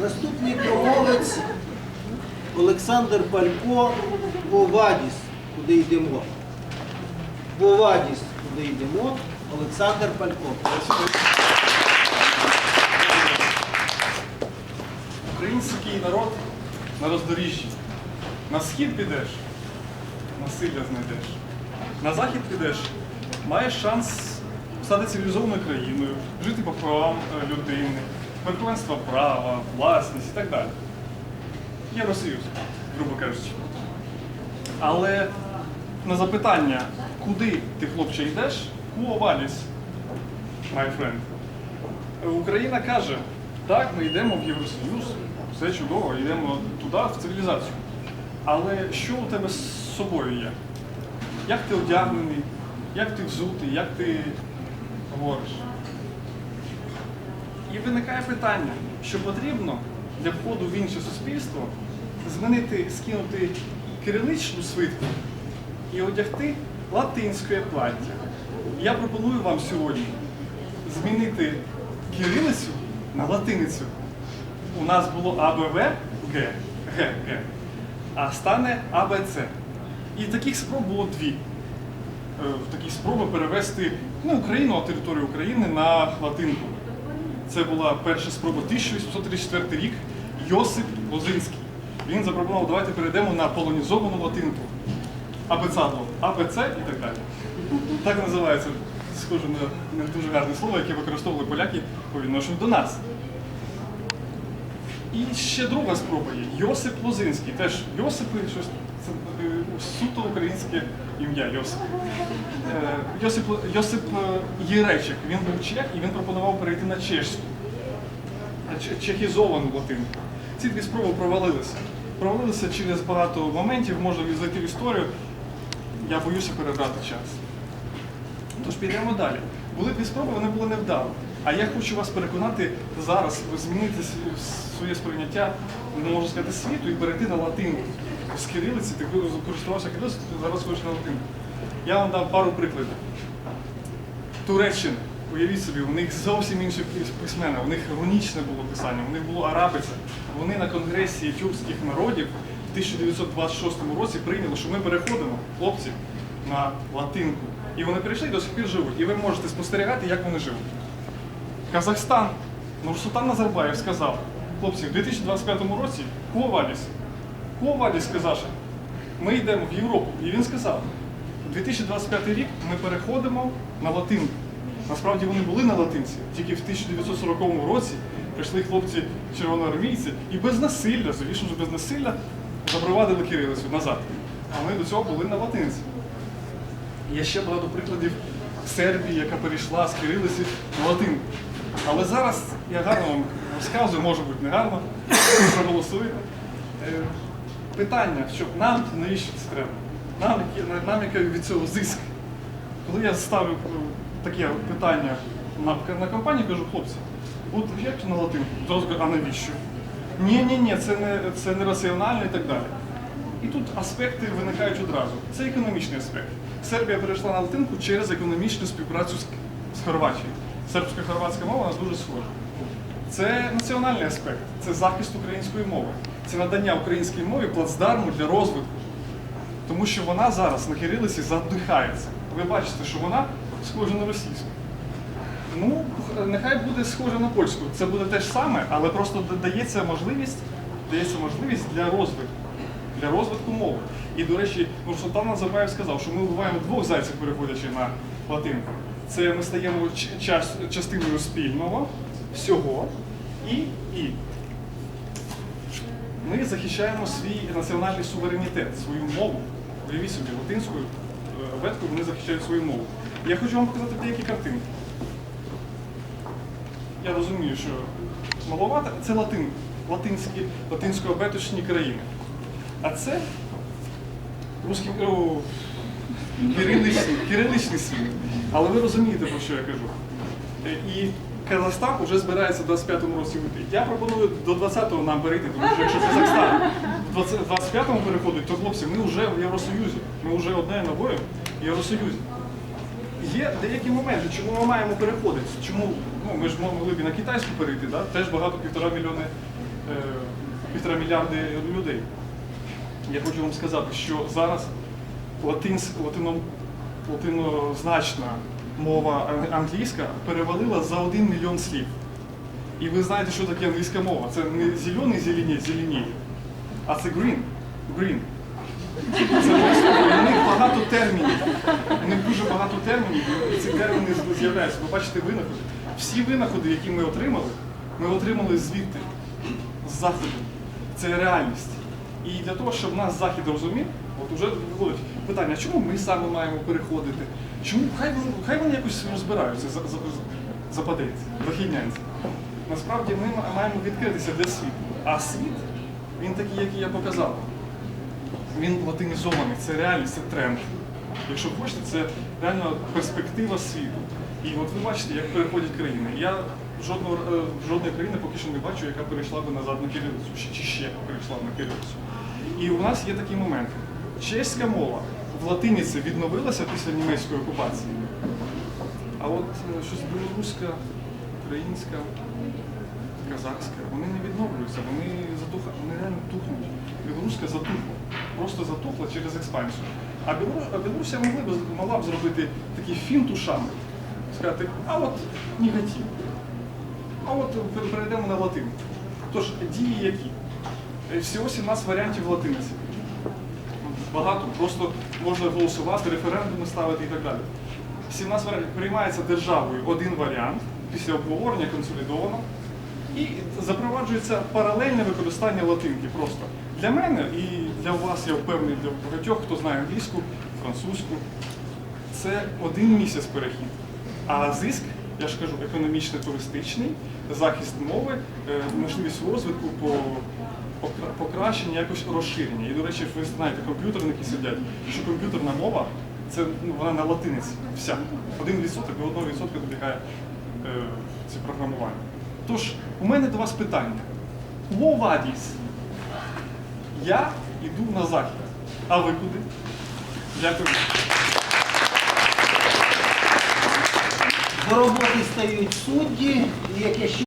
Наступний промовець Олександр Палько Повадіс, куди йдемо. Повадіс, куди йдемо. Олександр Палько. Український народ на роздоріжжі. На схід підеш, насилля знайдеш. На захід підеш, маєш шанс стати цивілізованою країною, жити по правам е, людини, верховенство права, власність і так далі. Євросоюз, грубо кажучи. Але на запитання, куди ти, хлопче, йдеш, куо валіс, my friend. Україна каже, так, ми йдемо в Євросоюз, все чудово, йдемо туди, в цивілізацію. Але що у тебе з собою є? Як ти одягнений, як ти взутий, як ти говориш? І виникає питання, що потрібно для входу в інше суспільство змінити, скинути кириличну свитку і одягти латинське плаття. Я пропоную вам сьогодні змінити кирилицю на латиницю. У нас було АБВ, Г, Г, Г, а стане АБЦ. І таких спроб було дві. Е, Такі спроби перевести не Україну, а територію України на латинку. Це була перша спроба 1834 рік. Йосип Лозинський. Він запропонував, давайте перейдемо на полонізовану латинку. Абецадло, АБЦ і так далі. Так називається, схоже на не дуже гарне слово, яке використовували поляки по відношенню до нас. І ще друга спроба є. Йосип Лозинський. Теж Йосипи, щось це суто українське ім'я Йосип. Е, Йосип, Йосип е, Єречик. Він був чех і він пропонував перейти на чешську, чехізовану латинку. Ці дві спроби провалилися. Провалилися через багато моментів, можна зайти в історію. Я боюся перебрати час. Тож підемо далі. Були дві спроби, вони були невдалі. А я хочу вас переконати зараз змінити своє сприйняття, можу сказати, світу і перейти на латинку. З кирилиці ти користувався кирилицею, ти зараз ходиш на латинку. Я вам дам пару прикладів. Туреччина, уявіть собі, у них зовсім інші письмена, у них рунічне було писання, у них було арабиця. Вони на конгресі тюркських народів в 1926 році прийняли, що ми переходимо, хлопці, на латинку. І вони прийшли і до сих пір живуть. І ви можете спостерігати, як вони живуть. Казахстан, Нурсултан Назарбаєв сказав, хлопці, в 2025 році Коваліс, Коваліс сказав, що ми йдемо в Європу. І він сказав, 2025 рік ми переходимо на латинку. Насправді вони були на латинці, тільки в 1940 році прийшли хлопці червоноармійці і без насилля, звісно ж без насилля, запровадили кирилицю назад. А ми до цього були на латинці. Є ще багато прикладів Сербії, яка перейшла з кирилиці на латинку. Але зараз я гарно вам розказую, може бути не гарно, проголосуєте. Питання, що нам навіщо це треба? Нам, яке від цього зиск. Коли я ставлю е, таке питання на, на компанію, кажу, хлопці, от як на латинку? А навіщо? Ні, ні, це не, це не раціонально і так далі. І тут аспекти виникають одразу. Це економічний аспект. Сербія перейшла на латинку через економічну співпрацю з, з Хорватією. Сербсько-хорватська мова нас дуже схожа. Це національний аспект, це захист української мови, це надання українській мові плацдарму для розвитку. Тому що вона зараз на кирилиці задихається. Ви бачите, що вона схожа на російську. Ну, нехай буде схожа на польську. Це буде те ж саме, але просто дається можливість, дається можливість для розвитку, для розвитку мови. І, до речі, Нурсултан Назарбаєв сказав, що ми вбиваємо двох зайців, переходячи на латинку. Це ми стаємо частиною спільного, всього і і. Ми захищаємо свій національний суверенітет, свою мову. Уявіть собі, латинською е, абеткою вони захищають свою мову. Я хочу вам показати деякі картинки. Я розумію, що маловато це латин, латинські, латинсько-абеточні країни. А це русський, о, кириличний світ. Але ви розумієте, про що я кажу. Е, І Казахстан вже збирається в 25-му році вийти. Я пропоную до 20-го нам перейти, тому що якщо Казахстан в 25-му переходить, то хлопці, ми вже в Євросоюзі. Ми вже одне ногою в Євросоюзі. Є деякі моменти, чому ми маємо переходити. Чому ну, ми ж могли б і на китайську перейти, да? теж багато півтора мільйони е, півтора мільярди людей. Я хочу вам сказати, що зараз латинс, латино, латинозначна мова англійська перевалила за один мільйон слів. І ви знаєте, що таке англійська мова. Це не зелений зеленіє, зеленіє, а це green. green. Це у них багато термінів. У них дуже багато термінів, і ці терміни з'являються. Ви бачите винаходи. Всі винаходи, які ми отримали, ми отримали звідти, з заходу. Це реальність. І для того, щоб нас захід розумів, от уже виходить питання, чому ми саме маємо переходити? Чому хай вони, хай вони якось розбираються, за- за- западенці, західнянці. Насправді ми маємо відкритися для світу. А світ, він такий, який я показав. Він латинізований, це реальність, це тренд. Якщо хочете, це реально перспектива світу. І от ви бачите, як переходять країни. Я жодного, е, жодної країни поки що не бачу, яка перейшла би назад на кирилицю, чи ще перейшла на кирилицю. І у нас є такі моменти. Чеська мова в латиніці відновилася після німецької окупації. А от е, щось білоруська, українська, казахська, вони не відновлюються, вони затуха, вони реально тухнуть. Білоруська затухла, просто затухла через експансію. А, Білору, а Білорусія могла б, могла б зробити такий фінт ушами, сказати, а от негатив, а от пер- перейдемо на латин. Тож, дії які? Е, Всього 17 варіантів латиниці. Багато, просто можна голосувати, референдуми ставити і так далі. 17 варіантів приймається державою один варіант після обговорення консолідовано. І запроваджується паралельне використання латинки просто. Для мене і для вас, я впевнений, для багатьох, хто знає англійську, французьку, це один місяць перехід. А зиск, я ж кажу, економічно-туристичний, захист мови, е, можливість розвитку по покращення, якось розширення. І, до речі, ви знаєте, комп'ютерники сидять, що комп'ютерна мова це ну, вона на латиниці. Вся. Один відсоток до одного відсотка добігає е, це програмування. Тож, у мене до вас питання. Мовадіс. Я йду на захід. А ви куди? Дякую. До роботи стають судді, і як ще